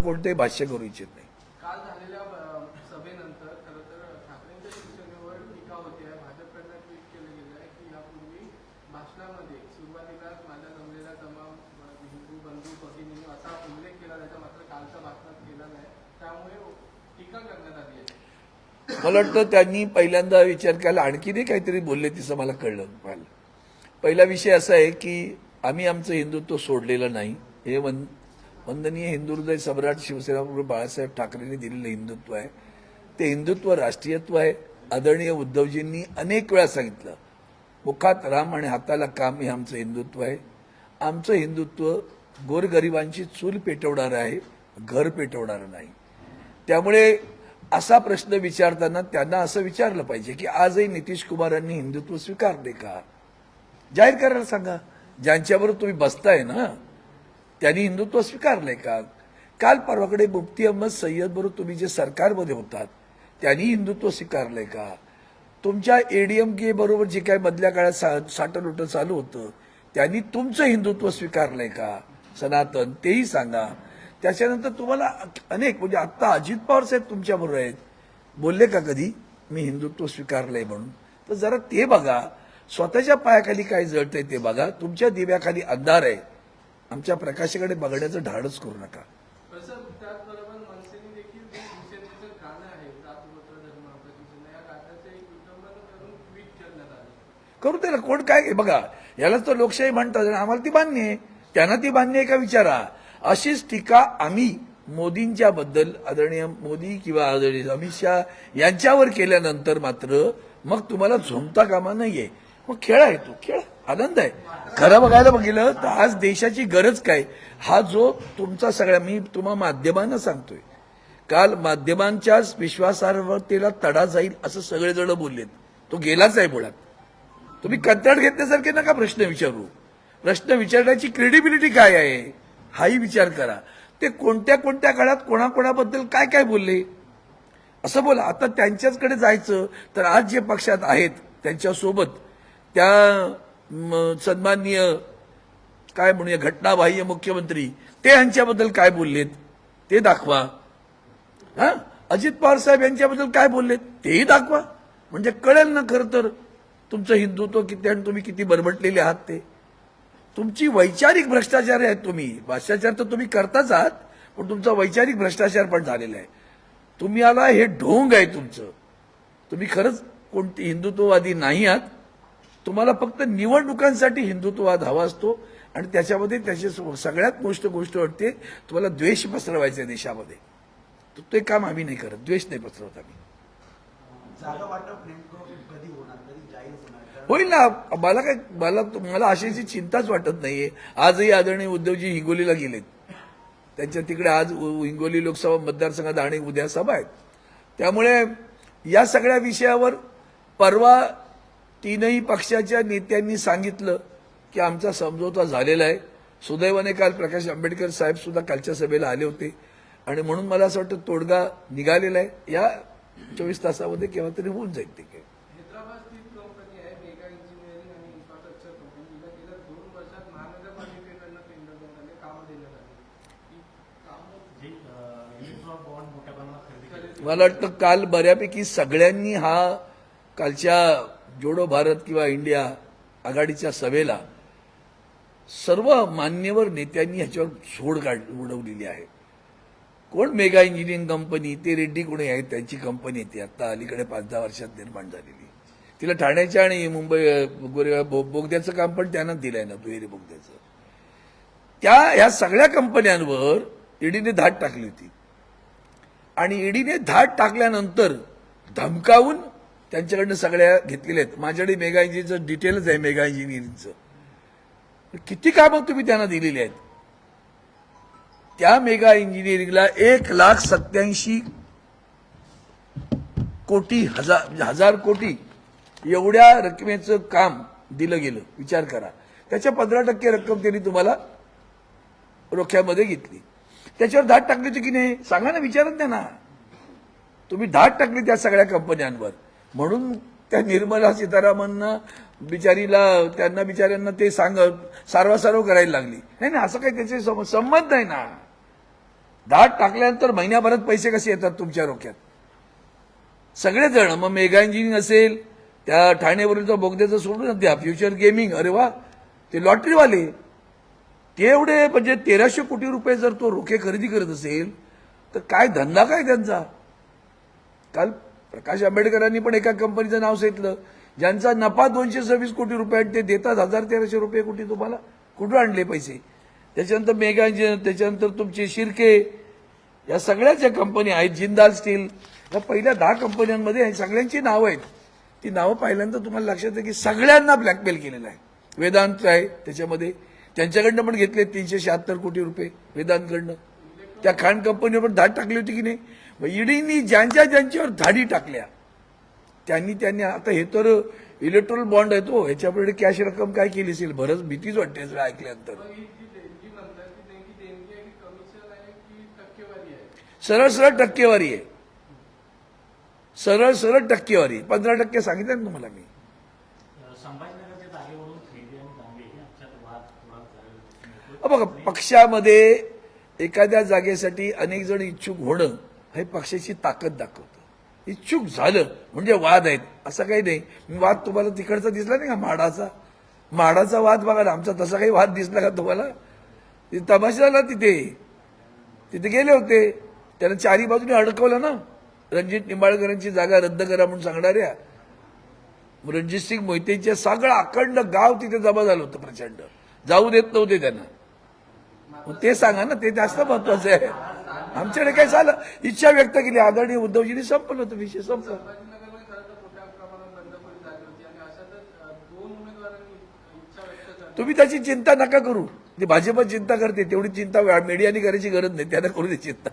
कोणतेही भाष्य करू इच्छित नाही. मला वाटतं त्यांनी पहिल्यांदा विचार केला. आणखीनही काहीतरी बोलले तिचं मला कळलं पाहिलं पहिला विषय असा आहे की आम्ही आमचं हिंदुत्व सोडलेलं नाही. हे वंदनीय हिंदुहृदय सम्राट शिवसेना बाळासाहेब ठाकरेंनी दिलेलं हिंदुत्व आहे. ते हिंदुत्व राष्ट्रीयत्व आहे. आदरणीय उद्धवजींनी अनेक वेळा सांगितलं मुखात राम आणि हाताला काम हे आमचं हिंदुत्व आहे. आमचं हिंदुत्व गोरगरिबांची चूल पेटवणारं आहे घर पेटवणारं नाही. त्यामुळे असा प्रश्न विचारताना त्यांना असं विचारलं पाहिजे की आजही नितीश कुमारांनी हिंदुत्व स्वीकारले का? जाहीर करायला सांगा. ज्यांच्याबरोबर तुम्ही बसताय ना त्यांनी हिंदुत्व स्वीकारलंय का? काल परवाकडे मुफ्ती अहमद सय्यद बरोबर तुम्ही जे सरकारमध्ये होतात त्यांनी हिंदुत्व स्वीकारलंय का? तुमच्या एडीएमके बरोबर जे काय मधल्या काळात सा साठलोटं चालू होतं त्यांनी तुमचं हिंदुत्व स्वीकारलंय का? सनातन तेही सांगा. त्याच्यानंतर तुम्हाला अनेक म्हणजे आत्ता अजित पवार साहेब तुमच्याबरोबर आहेत. बोलले का कधी? मी हिंदुत्व स्वीकारलंय म्हणून. तर जरा ते बघा. स्वतःच्या पायाखाली काय जळतंय ते बघा. तुमच्या दिव्याखाली अंधार आहे. आमच्या प्रकाशाकडे बघण्याचं धाडच करू नका. करू त्याला कोण काय बघा यालाच तर लोकशाही म्हणतात आणि आम्हाला ती मान्य आहे. त्यांना ती मान्य आहे का विचारा. अशीच टीका आम्ही मोदींच्या बद्दल आदरणीय मोदी किंवा आदरणीय अमित शहा यांच्यावर केल्यानंतर मात्र मग तुम्हाला झोमता कामा नाहीये. मग खेळा येतो खेळ. आनंद आहे. खरं बघायला बघितलं तर आज देशाची गरज काय? हा जो तुमचा सगळ्या मी तुम्हा माध्यमांना सांगतोय. काल माध्यमांच्याच विश्वासार्हतेला तडा जाईल असं सगळेजण बोललेत. तो गेलाच आहे मुळात. तुम्ही कंत्राट घेतल्यासारखे नका प्रश्न विचारू. प्रश्न विचारण्याची क्रेडिबिलिटी काय आहे? हाही विचार करा. ते कोणत्या कोणत्या काळात कोणाकोणाबद्दल काय काय बोलले? असं बोला. आता त्यांच्याचकडे जायचं तर आज जे पक्षात आहेत त्यांच्यासोबत त्या म, सन्माननीय काय म्हणूया घटनाबाह्य मुख्यमंत्री ते यांच्याबद्दल काय बोललेत? ते दाखवा. हा? अजित पवार साहेब यांच्याबद्दल काय बोललेत? तेही दाखवा. म्हणजे कळेल ना खरं तर तुमचं हिंदुत्व किती आणि तुम्ही किती बरबटलेले आहात ते. तुमची वैचारिक भ्रष्टाचार आहेत तुम्ही. भ्रष्टाचार तर तुम्ही करताच आहात पण तुमचा वैचारिक भ्रष्टाचार पण झालेला आहे. तुम्ही आला हे ढोंग आहे तुमचं. तुम्ही खरंच कोणती हिंदुत्ववादी नाही आहात तुम्हाला फक्त निवडणुकांसाठी हिंदुत्ववाद हवा असतो आणि त्याच्यामध्ये त्याची सगळ्यात मोठी गोष्ट वाटते तुम्हाला द्वेष पसरवायचा आहे देशामध्ये. तर ते काम आम्ही नाही करत. द्वेष नाही पसरवत आम्ही. होईल ना. मला काय मला मला अशाची चिंताच वाटत नाहीये. आजही आदरणीय उद्धवजी हिंगोलीला गेलेत. त्यांच्या तिकडे आज हिंगोली लोकसभा मतदारसंघात आणि उद्या सभा आहेत. त्यामुळे या सगळ्या विषयावर परवा तीनही पक्षाच्या नेत्यांनी सांगितलं की आमचा समझोता झालेला आहे. सुदैवाने काल प्रकाश आंबेडकर साहेब सुद्धा कालच्या सभेला आले होते. आणि म्हणून मला असं वाटतं तोडगा निघालेला आहे. या चोवीस तासामध्ये केव्हा तरी होऊन जाईल ते काय ही मला वाटतं काल बऱ्यापैकी सगळ्यांनी हा कालच्या जोडो भारत किंवा इंडिया आघाडीच्या सभेला सर्व मान्यवर नेत्यांनी ह्याच्यावर सोड काढ उडवलेली आहे. कोण मेगा इंजिनिअरिंग कंपनी ते रेड्डी कोणी आहेत त्यांची कंपनी ती आता अलीकडे पाच दहा वर्षात निर्माण झालेली. तिला ठाण्याच्या आणि मुंबई गोरे- बोगद्याचं काम पण त्यांना दिलंय ना दुहेरी बोगद्याचं. त्या ह्या सगळ्या कंपन्यांवर ईडीने धाड टाकली होती. आणि ईडीने धाड टाकल्यानंतर धमकावून त्यांच्याकडनं सगळ्या घेतलेल्या आहेत. माझ्याकडे मेगा इंजिनिअरचं डिटेलच आहे मेगा इंजिनिअरिंगचं. किती कामं तुम्ही त्यांना दिलेली आहेत? त्या मेगा इंजिनिअरिंगला एक लाख सत्याऐंशी कोटी हजार म्हणजे हजार कोटी एवढ्या रकमेचं काम दिलं गेलं. विचार करा. त्याच्या पंधरा टक्के रक्कम त्यांनी तुम्हाला रोख्यामध्ये घेतली. त्याच्यावर धाट टाकली होती की नाही? सांगा ना विचारत नाही ना. तुम्ही धाट टाकली त्या सगळ्या कंपन्यांवर. म्हणून त्या निर्मला सीतारामनना बिचारीला त्यांना बिचाऱ्यांना ते सांगत सारवासारव करायला लागली. नाही नाही असं काही त्याचे सम- संबंध नाही ना. दाट टाकल्यानंतर महिन्याभरात पैसे कसे येतात तुमच्या रोख्यात सगळेजण मग मेगा इंजिनिअरिंग असेल त्या ठाणेवरील बोगद्याचं सोडून द्या फ्युचर गेमिंग अरे वा ते लॉटरीवाले. ते एवढे म्हणजे तेराशे कोटी रुपये जर तो रोखे खरेदी करत असेल तर काय धंदा काय त्यांचा? काल प्रकाश आंबेडकरांनी पण एका कंपनीचं नाव सांगितलं ज्यांचा नफा दोनशे सव्वीस कोटी रुपये ते देतात. हजार तेराशे रुपये कोटी तुम्हाला कुठून आणले पैसे? त्याच्यानंतर मेगा त्याच्यानंतर तुमचे शिर्के या सगळ्या ज्या कंपन्या आहेत. जिंदाल स्टील. या पहिल्या दहा कंपन्यांमध्ये आहे, सगळ्यांची नावं आहेत. ती नावं पाहिल्यानंतर तुम्हाला लक्षात आहे की सगळ्यांना ब्लॅकमेल केलेलं आहे. वेदांत आहे त्याच्यामध्ये. त्यांच्याकडनं पण घेतले तीनशे शहात्तर कोटी रुपये वेदांतकडनं. त्या खाण कंपनीवर पण धाड टाकली होती की नाही? ईडीनी ज्यांच्या ज्यांच्यावर धाडी टाकल्या त्यांनी त्यांनी आता हे तर इलेक्ट्रॉल बॉन्ड आहे तो ह्याच्यापुढे कॅश रक्कम काय केली असेल? बरंच भीतीच वाटते सगळं ऐकल्यानंतर. मग सरळ सरळ टक्केवारी आहे. सरळ सरळ टक्केवारी. पंधरा टक्के सांगितलं ना तुम्हाला मी. हे बघा पक्षामध्ये एखाद्या जागेसाठी अनेक जण इच्छुक होणं हे पक्षाची ताकद दाखवतं. इच्छुक झालं म्हणजे वाद आहेत. असं काही नाही. मी वाद तुम्हाला तिकडचा दिसला नाही का? माडाचा. माडाचा वाद बघा ना आमचा तसा काही वाद दिसला का तुम्हाला? तमाशा झाला तिथे. तिथे गेले होते. त्यानं चारी बाजूने अडकवलं ना. रणजित निंबाळकरांची जागा रद्द करा म्हणून सांगणाऱ्या. रणजित सिंग मोहितेच्या सगळं अखंड गाव तिथे जमा झालं होतं प्रचंड. जाऊ देत नव्हते त्यांना. मग ते सांगा ना ते जास्त महत्वाचं आहे. आमच्याकडे काय झालं? इच्छा व्यक्त केली. आदरणीय उद्धवजींनी संपलं होतं विषय संपला. तुम्ही त्याची चिंता नका करू. ती भाजप चिंता करते तेवढी चिंता मीडियाने करायची गरज नाही. त्यांना करू दे चिंता.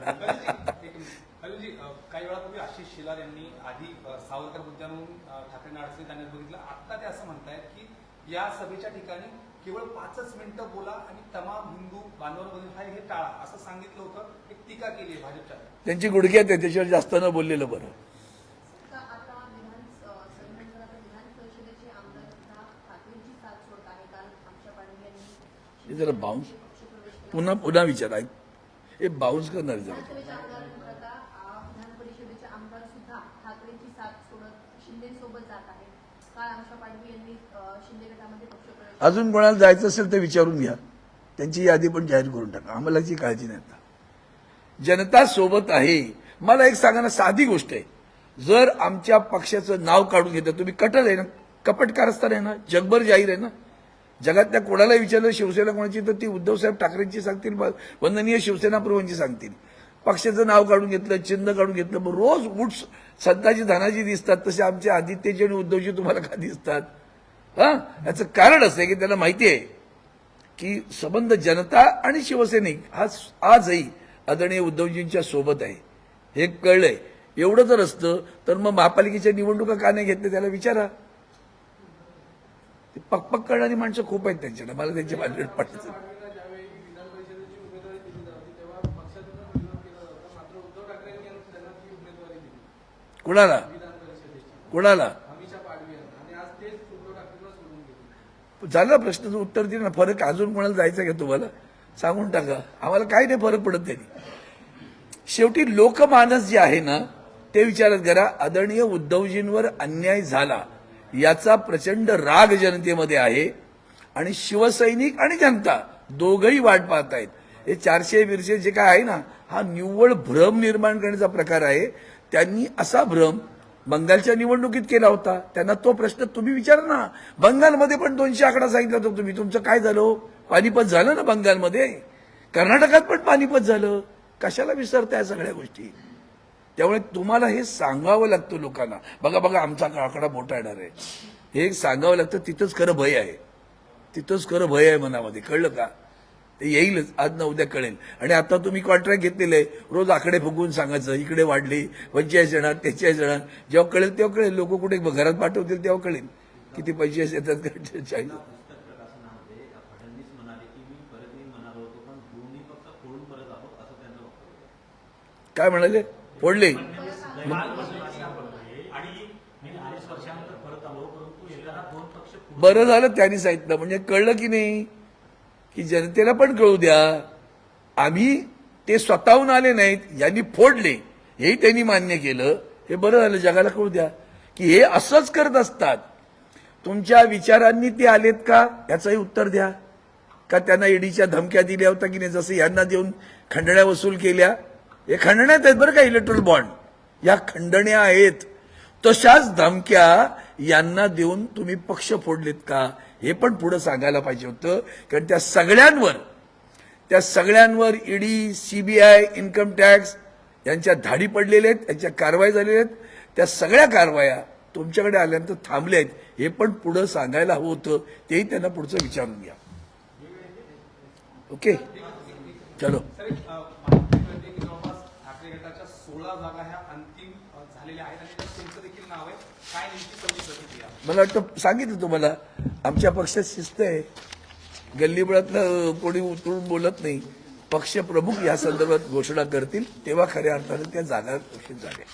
काही वेळापूर्वी आशिष शेलार यांनी आधी सावरकर मुद्द्यावरून ठाकरेंना अडचणीत आणण्यात बघितलं. आता ते असं म्हणतायत की या सभेच्या ठिकाणी केवळ पाचच मिनिटं बोला आणि तमाम हिंदू बांधवांमधील हा हे टाळा असं सांगितलं होतं एक टीका केली आहे भाजपच्या. त्यांची गुडघ्यात आहे त्याच्यावर जास्त न बोललेलं बरं. आहे हे जरा बाउन्स पुन्हा पुन्हा विचारा हे बाउन्स करणार जरा. आमदार सुद्धा ठाकरेंची साथ सोडत शिंदेसोबत जात आहे अजून कोणाला जायचं असेल तर विचारून घ्या. त्यांची यादी पण जाहीर करून टाका. आम्हाला काळजी नाही जनता सोबत आहे. मला एक सांगा ना साधी गोष्ट आहे. जर आमच्या पक्षाचं नाव काढून घेतं तुम्ही कटल आहे ना? कपट आहे ना? जगभर जाहीर आहे ना? जगातल्या कोणालाही विचारलं शिवसेना कोणाची? तर ती उद्धवसाहेब ठाकरेंची सांगतील वंदनीय शिवसेना प्रभूंची सांगतील. पक्षाचं नाव काढून घेतलं चिन्ह काढून घेतलं मग रोज उठ संताजी धनाजी दिसतात तसे आमचे आदित्यजी आणि उद्धवजी तुम्हाला का दिसतात? हा? याचं कारण असं आहे की त्यांना माहिती आहे की संबंध जनता आणि शिवसैनिक हा आजही आदरणीय उद्धवजींच्या सोबत आहे. हे कळलंय. एवढं जर असतं तर मग महापालिकेच्या निवडणुका का नाही घेतल्या त्याला विचारा. पकपक करणारी माणसं खूप आहेत त्यांच्याकडे. मला त्यांची भानगड पडतं पाडवीला ज्यावेळी विधान परिषदेची उमेदवारी दिली जाते तेव्हा पक्षातून विरोध केला जातो मात्र उद्धव ठाकरेंनी त्यांना ती उमेदवारी दिली कुणाला विधान परिषदेची कुणाला अमिषा पाडवी यांना आणि आज तेच उद्धव ठाकरेंना कुणाला? कुणाला? झालं प्रश्नाचं उत्तर दिलं ना. फरक अजून कोणाला जायचं का तुम्हाला? सांगून टाका. आम्हाला काही नाही फरक पडत त्यांनी. शेवटी लोकमानस जे आहे ना ते विचारत करा आदरणीय उद्धवजींवर अन्याय झाला याचा प्रचंड राग जनतेमध्ये आहे आणि शिवसैनिक आणि जनता दोघही वाट पाहत आहेत हे चारशे बिरशे जे काय आहे ना हा निव्वळ भ्रम निर्माण करण्याचा प्रकार आहे. त्यांनी असा भ्रम बंगालच्या निवडणुकीत केला होता. त्यांना तो प्रश्न तुम्ही विचारा ना बंगालमध्ये पण दोनशे आकडा सांगितला होता तुम्ही. तुमचं काय झालं? पानिपत झालं ना बंगालमध्ये? कर्नाटकात पण पानिपत झालं. कशाला विसरताय सगळ्या गोष्टी? त्यामुळे तुम्हाला हे सांगावं लागतं लोकांना. बघा बघा आमचा आकडा मोठा येणार आहे. हे सांगावं लागतं तिथंच खरं भय आहे. तिथंच खरं भय आहे मनामध्ये. कळलं का? ते येईलच आज ना उद्या कळेल. आणि आता तुम्ही कॉन्ट्रॅक्ट घेतलेले आहे रोज आकडे फुगवून सांगायचं इकडे वाढली पंचेचाळीस येणार तेचाळीस येणार जेव्हा कळेल तेव्हा कळेल. लोक कुठे घरात पाठवतील तेव्हा कळेल. किती पंचेचाळीस येतात चाळीस. काय म्हणाले? फोडले. बरं झालं त्यांनी सांगितलं. म्हणजे कळलं की नाही? की जनतेला पण कळू द्या आम्ही ते स्वतःहून आले नाहीत यांनी फोडले. हेही त्यांनी मान्य केलं. हे बरं झालं जगाला कळू द्या. की हे असंच करत असतात. तुमच्या विचारांनी ते आलेत का? याचंही उत्तर द्या. का त्यांना ईडीच्या धमक्या दिल्या होत्या की नाही? जसं यांना देऊन खंडण्या वसूल केल्या. हे खंडण्यात आहेत बरं का इलेक्ट्रल बॉन्ड या खंडण्या आहेत. तशाच धमक्या यांना देऊन तुम्ही पक्ष फोडलेत का? हे पण पुढे सांगायला पाहिजे होतं. कारण त्या सगळ्यांवर त्या सगळ्यांवर ईडी सीबीआय इन्कम टॅक्स यांच्या धाडी पडलेल्या आहेत यांच्या कारवाई झालेल्या आहेत. त्या सगळ्या कारवाया तुमच्याकडे आल्यानंतर थांबल्या आहेत. हे पण पुढं सांगायला हवं होतं. तेही त्यांना पुढचं विचारून घ्या. ओके? चलो. मला वाटतं सांगितलं तुम्हाला आमच्या पक्षात शिस्त आहे. गल्लीबळातलं कोणी उतरून बोलत नाही. पक्ष प्रमुख या संदर्भात घोषणा करतील तेव्हा खऱ्या अर्थाने त्या जागा घोषित झाल्या.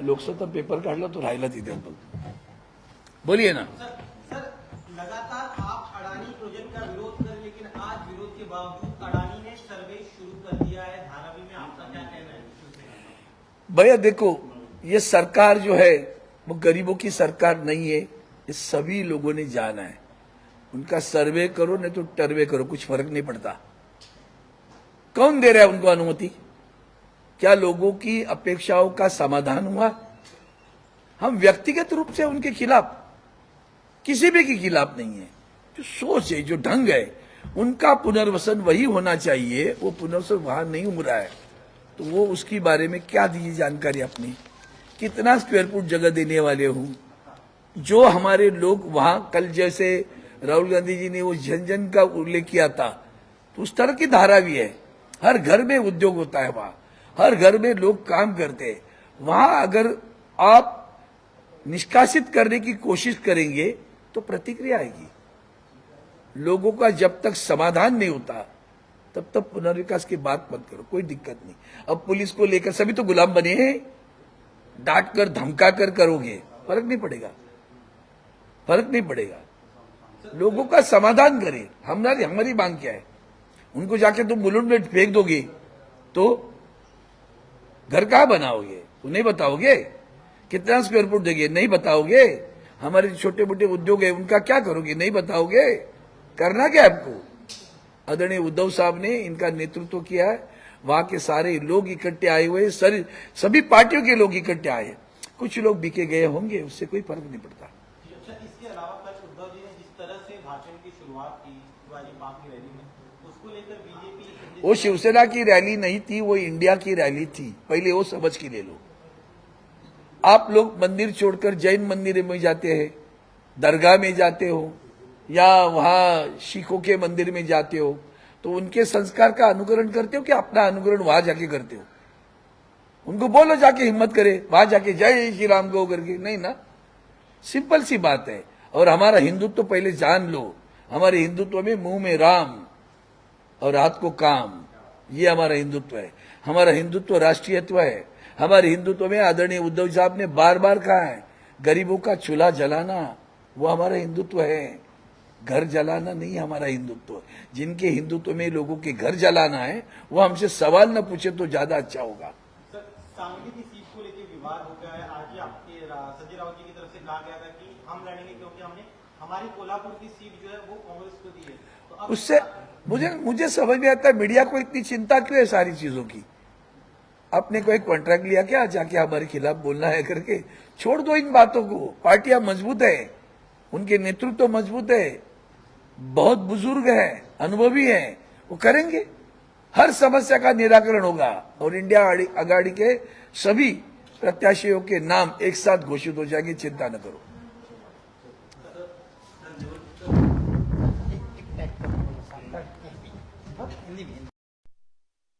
लोकसत्ता पेपर काढला तो राहिला तिथे. पण बोलिए ना. सर सर लगातार आप अडानी प्रोजेक्ट का विरोध भैया देखो, ये सरकार जो है, वो गरीबों की सरकार नहीं है, ये सभी लोगों ने जाना है। उनका सर्वे करो, नहीं तो टर्वे करो, कुछ फ़र्क नहीं पड़ता। कौन दे रहा है उनको अनुमति? क्या लोगों की अपेक्षाओं का समाधान हुआ? हम व्यक्तिगत रूप से उनके खिलाफ, किसी भी के खिलाफ नहीं है। जो सोच है, जो ढंग है उनका पुनर्वसन वही होना चाहिए, वो पुनर्वसन वहाँ नहीं हो रहा है। तो वो उसके बारे में क्या दीजिए जानकारी अपनी? कितना स्क्वायर फुट जगह देने वाले हूँ? जो हमारे लोग वहाँ, कल जैसे राहुल गांधी जी ने वो जन जन का उल्लेख किया था तो उस तरह की धारा भी है। हर घर में उद्योग होता है वहाँ। हर घर में लोग काम करते हैं। वहाँ अगर आप निष्कासित करने की कोशिश करेंगे तो प्रतिक्रिया आएगी। लोगों का जब तक समाधान नहीं होता, तब तक पुनर्विकास की बात मत करो, कोई दिक्कत नहीं। अब पुलिस को लेकर सभी तो गुलाम बने हैं डांट कर धमका कर करोगे, फ़र्क नहीं पड़ेगा। फ़र्क नहीं पड़ेगा। लोगों का समाधान करें। हमारी हमारी मांग क्या है? उनको जाके तुम बुलंद में फेंक दोगे तो घर कहा बनाओगे? तो नहीं बताओगे? कितना स्क्वायर फुट देंगे? नहीं बताओगे? हमारे छोटे मोटे उद्योग है, उनका क्या करोगे? नहीं बताओगे? करना क्या आपको? आदरणीय उद्धव साहब ने इनका नेतृत्व किया है। वहाँ के सारे लोग इकट्ठे आए हुए सर सभी पार्टियों के लोग इकट्ठे आए कुछ लोग बिके गए होंगे उससे कोई फ़र्क नहीं पड़ता। अच्छा इसके अलावा कल उद्धव जी ने जिस तरह से भाषण की शुरुआत की की रैली में उसको लेकर बीजेपी वो शिवसेना की रैली नहीं थी वो इंडिया की रैली थी। पहले वो समझ के ले लो। आप लोग मंदिर छोड़कर जैन मंदिर में जाते हैं दरगाह में जाते हो या वहाँ सिखों के मंदिर में जाते हो तो उनके संस्कार का अनुकरण करते हो कि अपना अनुकरण वहाँ जाके करते हो? उनको बोलो जाके हिम्मत करे, वहाँ जाके जय श्री राम गो करके। नहीं ना। सिंपल सी बात है। और हमारा हिंदुत्व तो पहले जान लो। हमारे हिंदुत्व में मुँह में राम और हाथ को काम। ये हमारा हिंदुत्व है। हमारा हिंदुत्व राष्ट्रीयत्व है। हमारे हिंदुत्व में आदरणीय उद्धव साहब ने बार बार कहा है, गरीबों का चूल्हा जलाना, वो हमारा हिंदुत्व है। घर जलाना नहीं हमारा हिंदुत्व जिनके हिंदुत्व में लोगों के घर जलाना है वो हमसे सवाल न पूछे तो ज़्यादा अच्छा होगा। सांगली की सीट को लेकर विवाद हो गया है। आज आपके संजय राउत जी की तरफ़ से कहा गया था कि हम लड़ेंगे क्योंकि हमने हमारी कोल्हापुर की सीट जो है वो कांग्रेस को दी है। तो उससे मुझे मुझे समझ में आता है मीडिया को इतनी चिंता क्यों है सारी चीज़ों की? आपने कोई कॉन्ट्रैक्ट लिया क्या? जाके हमारे खिलाफ बोलना है करके? छोड़ दो इन बातों को। पार्टियाँ मज़बूत है। उनके नेतृत्व तो मज़बूत है। बहुत बुजुर्ग है अनुभवी है वो करेंगे। हर समस्या का निराकरण होगा और इंडिया अगाड़ी के सभी प्रत्याशियों के नाम एक साथ घोषित हो जाएंगे चिंता न करो।